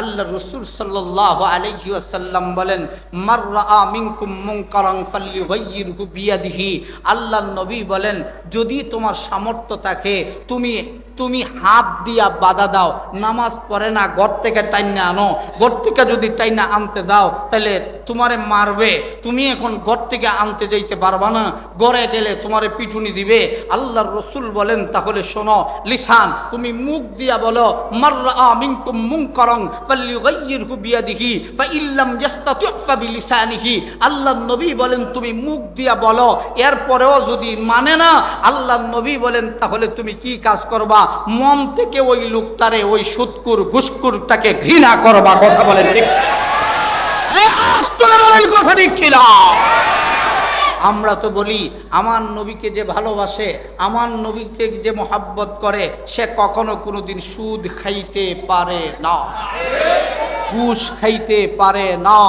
আল্লাহ রসুল সাল্লাহ আলহিউসাল্লাম বলেন, মাররা মিনকুম মুনকারান ফালিয়ুগাইয়িরহু বিয়াদিহি। আল্লাহ নবী বলেন, যদি তোমার সামর্থ্য থাকে, তুমি তুমি হাত দিয়া বাধা দাও, নামাজ পড়ে না, ঘর থেকে টাইনা আনো। ঘর থেকে যদি টাইনা আনতে দাও, তাহলে তোমারে মারবে। তুমি এখন ঘর থেকে আনতে যাইতে পারবা না। গড়ে গেলে তোমারে পিটুনি দিবে। আল্লাহর রসুল বলেন, তাহলে শোনো, লিসান, তুমি মুখ দিয়া বলো, মাররা ইয়াস্তাতি ফাবিলিসানিহি আল্লাহর নবী বলেন, তুমি মুখ দিয়া বলো, এরপরেও যদি মানে না, আল্লাহর নবী বলেন, তাহলে তুমি কি কাজ করবা? মন থেকে ওই লোকটারে, ওই সুৎকুর ঘুসকুরটাকে ঘৃণা করবা কথা বলেন কথা আমরা তো বলি, আমার নবীকে যে ভালোবাসে, আমার নবীকে যে মোহাব্বত করে, সে কখনো কোনোদিন সুদ খাইতে পারে না। ঘুষ খাইতে পারে না।